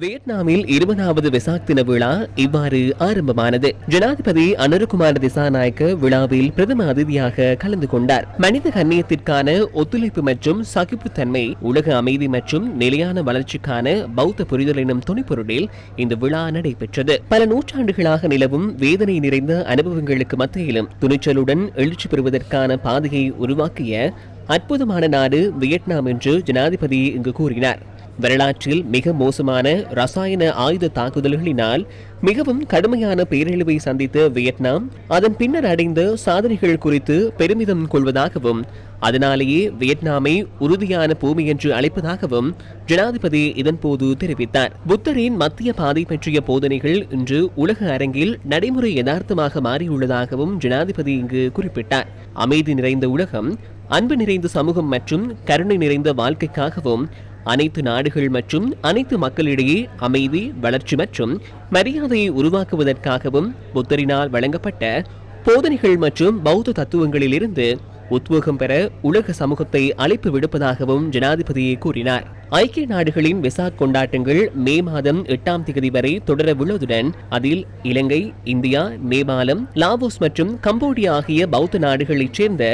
வியட்நாமில் இருபதாவது வெசாக் தின விழா இவ்வாறு ஆரம்பமானது. ஜனாதிபதி அனுருகுமார் திசாநாயக்க விழாவில் பிரதம அதிதியாக கலந்து கொண்டார். மனித கண்ணியத்திற்கான ஒத்துழைப்பு மற்றும் சகிப்புத்தன்மை உலக அமைதி மற்றும் நிலையான வளர்ச்சிக்கான பௌத்த புரிதல் எனும் துணிப்பொருளில் இந்த விழா நடைபெற்றது. பல நூற்றாண்டுகளாக நிலவும் வேதனை நிறைந்த அனுபவங்களுக்கு மத்தியிலும் துணிச்சலுடன் எழுச்சி பெறுவதற்கான பாதையை உருவாக்கிய அற்புதமான நாடு வியட்நாம் என்று ஜனாதிபதி இங்கு கூறினார். வரலாற்றில் மிக மோசமான ரசாயன ஆயுத தாக்குதல்களினால் மிகவும் கடுமையான பேரழிவை சந்தித்த வியட்நாம் அதன் பின்னர் அடைந்த சாதனைகள் குறித்து பெருமிதம் கொள்வதாகவும் அதனாலேயே வியட்நாமை உறுதியான பூமி என்று அழைப்பதாகவும் ஜனாதிபதி இதன்போது தெரிவித்தார். புத்தரின் மத்திய பாதை பற்றிய போதனைகள் இன்று உலக அரங்கில் நடைமுறை யதார்த்தமாக மாறியுள்ளதாகவும் ஜனாதிபதி இங்கு குறிப்பிட்டார். அமைதி நிறைந்த உலகம் அன்பு நிறைந்த சமூகம் மற்றும் கருணை நிறைந்த வாழ்க்கைக்காகவும் அனைத்து நாடுகள் மற்றும் அனைத்து மக்களிடையே அமைதி வளர்ச்சி மற்றும் மரியாதையை உருவாக்குவதற்காகவும் புத்தரினால் வழங்கப்பட்ட போதனைகள் மற்றும் பௌத்த தத்துவங்களிலிருந்து உத்வேகம் பெற உலக சமூகத்தை அழைப்பு விடுப்பதாகவும் ஜனாதிபதி கூறினார். ஐக்கிய நாடுகளின் விசாக் கொண்டாட்டங்கள் மே மாதம் எட்டாம் தேதி வரை தொடர உள்ளதுடன் அதில் இலங்கை இந்தியா நேபாளம் லாவோஸ் மற்றும் கம்போடியா ஆகிய பௌத்த நாடுகளைச் சேர்ந்த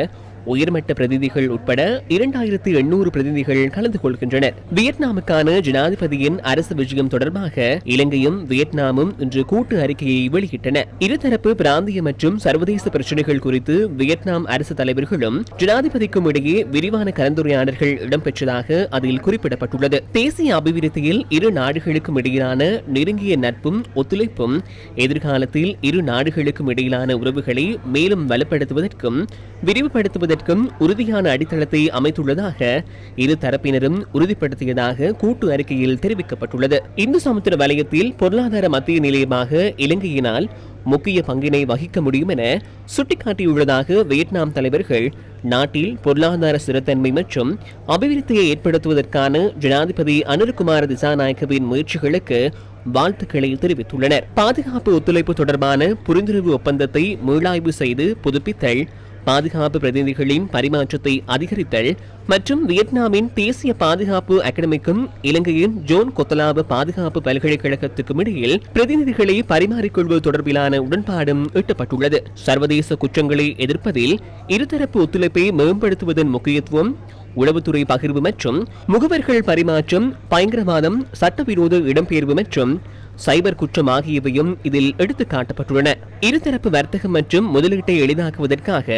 உயர்மட்ட பிரதிநிதிகள் உட்பட இரண்டாயிரத்தி எண்ணூறு பிரதிநிதிகள் கலந்து கொள்கின்றனர். வியட்நாமுக்கான ஜனாதிபதியின் அரசு விஜயம் தொடர்பாக இலங்கையும் வியட்நாமும் இன்று கூட்டு அறிக்கையை வெளியிட்டன. இருதரப்பு பிராந்திய மற்றும் சர்வதேச பிரச்சினைகள் குறித்து வியட்நாம் அரசு தலைவர்களும் ஜனாதிபதிக்கும் இடையே விரிவான கலந்துரையாடல்கள் இடம்பெற்றதாக அதில் குறிப்பிடப்பட்டுள்ளது. தேசிய அபிவிருத்தியில் இரு நாடுகளுக்கும் இடையிலான நெருங்கிய நட்பும் ஒத்துழைப்பும் எதிர்காலத்தில் இரு நாடுகளுக்கும் இடையிலான உறவுகளை மேலும் வலுப்படுத்துவதற்கும் விரிவுபடுத்துவதற்கும் உறுதியான அடித்தளத்தை அமைத்துள்ளதாக இரு தரப்பினரும் உறுதிப்படுத்தியதாக கூட்டு அறிக்கையில் தெரிவிக்கப்பட்டுள்ளது. இந்து சமுத்திர வலயத்தில் பொருளாதார மத்திய நிலையமாக இலங்கையினால் முக்கிய பங்கினை வகிக்க முடியும் என சுட்டிக்காட்டியுள்ளதாக வியட்நாம் தலைவர்கள் நாட்டில் பொருளாதார ஸ்திரத்தன்மை மற்றும் அபிவிருத்தியை ஏற்படுத்துவதற்கான ஜனாதிபதி அனுர்குமார் திசாநாயக்கவின் முயற்சிகளுக்கு வாழ்த்துக்களை தெரிவித்துள்ளனர். பாதுகாப்பு ஒத்துழைப்பு தொடர்பான புரிந்துணர்வு ஒப்பந்தத்தை மீளாய்வு செய்து புதுப்பித்தல் பாதுகாப்பு பிரதிநிதிகளின் பரிமாற்றத்தை அதிகரித்தல் மற்றும் வியட்நாமின் தேசிய பாதுகாப்பு அகாடமிக்கும் இலங்கையின் ஜோன் கொத்தலாப பாதுகாப்பு பல்கலைக்கழகத்துக்கும் இடையில் பிரதிநிதிகளை பரிமாறிக்கொள்வது தொடர்பிலான உடன்பாடும் எட்டப்பட்டுள்ளது. சர்வதேச குற்றங்களை எதிர்ப்பதில் இருதரப்பு ஒத்துழைப்பை மேம்படுத்துவதன் முக்கியத்துவம் உளவுத்துறை பகிர்வு மற்றும் முகவர்கள் பரிமாற்றம் பயங்கரவாதம் சட்டவிரோத இடம்பெயர்வு மற்றும் சைபர் குற்றம் ஆகியவையும் இதில் எடுத்து காட்டப்பட்டுள்ளன. இருதரப்பு வர்த்தகம் மற்றும் முதலீட்டை எளிதாக்குவதற்காக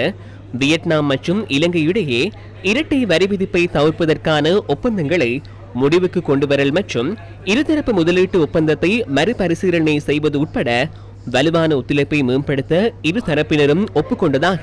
வியட்நாம் மற்றும் இலங்கை இடையே இரட்டை வரி விதிப்பை தவிர்ப்பதற்கான ஒப்பந்தங்களை முடிவுக்கு கொண்டுவரல் மற்றும் இருதரப்பு முதலீட்டு ஒப்பந்தத்தை மறுபரிசீலனை செய்வது உட்பட வலுவான ஒத்துழைப்பை மேம்படுத்த இரு தரப்பினரும் ஒப்புக்கொண்டதாக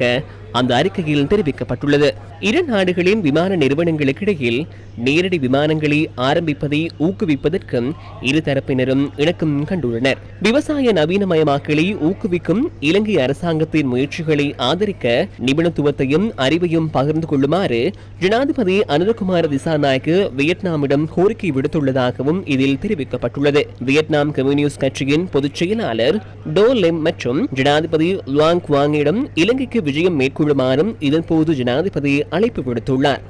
அந்த அறிக்கையில் தெரிவிக்கப்பட்டுள்ளது. இரு நாடுகளின் விமான நிறுவனங்களுக்கு இடையில் நேரடி விமானங்களை ஆரம்பிப்பதை ஊக்குவிப்பதற்கும் இரு தரப்பினரும் இணக்கம் கண்டுள்ளனர். விவசாய நவீனமயமாக்கலை ஊக்குவிக்கும் இலங்கை அரசாங்கத்தின் முயற்சிகளை ஆதரிக்க நிபுணத்துவத்தையும் அறிவையும் பகிர்ந்து கொள்ளுமாறு ஜனாதிபதி அனுரகுமார திசாநாயக்கு வியட்நாமிடம் கோரிக்கை விடுத்துள்ளதாகவும் இதில் தெரிவிக்கப்பட்டுள்ளது. வியட்நாம் கம்யூனிஸ்ட் கட்சியின் பொதுச் செயலாளர் டோ லெம் மற்றும் ஜனாதிபதி லுவாங் குவாங்கிடம் இலங்கைக்கு விஜயம் மேற்கொள்ள மேற்கொள்ளுமாறும் இதன்போது ஜனாதிபதி அழைப்பு விடுத்துள்ளார்.